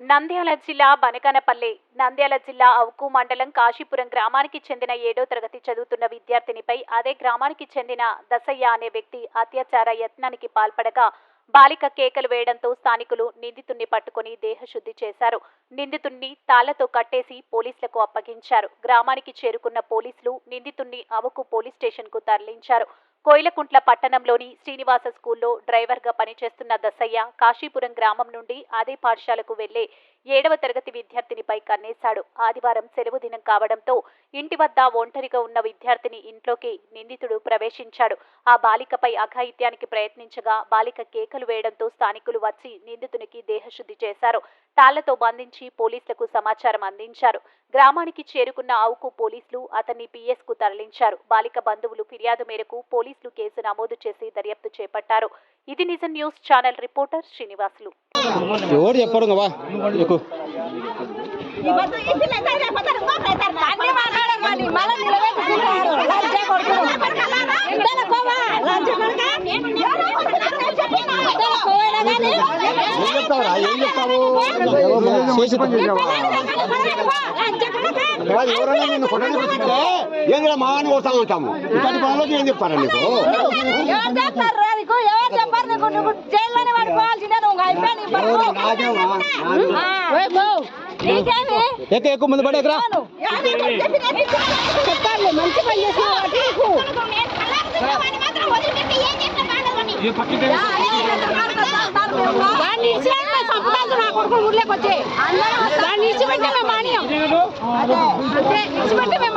నంద్యాల జిల్లా బనకనపల్లి నంద్యాల జిల్లా అవుకు మండలం కాశీపురం గ్రామానికి చెందిన ఏడో తరగతి చదువుతున్న విద్యార్థినిపై అదే గ్రామానికి చెందిన దసయ్య అనే వ్యక్తి అత్యాచార యత్నానికి పాల్పడగా బాలిక కేకలు వేయడంతో స్థానికులు నిందితుణ్ణి పట్టుకుని దేహశుద్ధి చేశారు. నిందితుణ్ణి తాళ్ళతో కట్టేసి పోలీసులకు అప్పగించారు. గ్రామానికి చేరుకున్న పోలీసులు నిందితుణ్ణి అవకు పోలీస్ స్టేషన్కు తరలించారు. కోయిలకుంట్ల పట్టణంలోని శ్రీనివాస స్కూల్లో డ్రైవర్గా పనిచేస్తున్న దశయ్య కాశీపురం గ్రామం నుండి అదే పాఠశాలకు వెళ్ళే ఏడవ తరగతి విద్యార్థినిపై కన్నేశాడు. ఆదివారం సెలవు దినం కావడంతో ఇంటి వద్ద ఒంటరిగా ఉన్న విద్యార్థిని ఇంట్లోకి నిందితుడు ప్రవేశించాడు. ఆ బాలికపై అఘాయిత్యానికి ప్రయత్నించగా బాలిక కేకలు వేయడంతో స్థానికులు వచ్చి నిందితునికి దేహశుద్ధి చేశారు. తాళ్ళతో బంధించి పోలీసులకు సమాచారం అందించారు. గ్రామానికి చేరుకున్న ఆవుకు పోలీసులు అతన్ని పిఎస్కు తరలించారు. బాలిక బంధువులు ఫిర్యాదు మేరకు పోలీసు పోలీసులు కేసు నమోదు చేసి దర్యాప్తు చేపట్టారు ఇది నిజం న్యూస్ ఛానల్ రిపోర్టర్ శ్రీనివాసులు ఎవరైనా నిన్ను ఏంద్ర మా అని పోతాం అంటాము ఇటువంటి పనులకు ఏం చెప్తారా నీకు? ఎక్కువ ముందు పడే ఎక్కరా మేము మానేయం. అదే మేము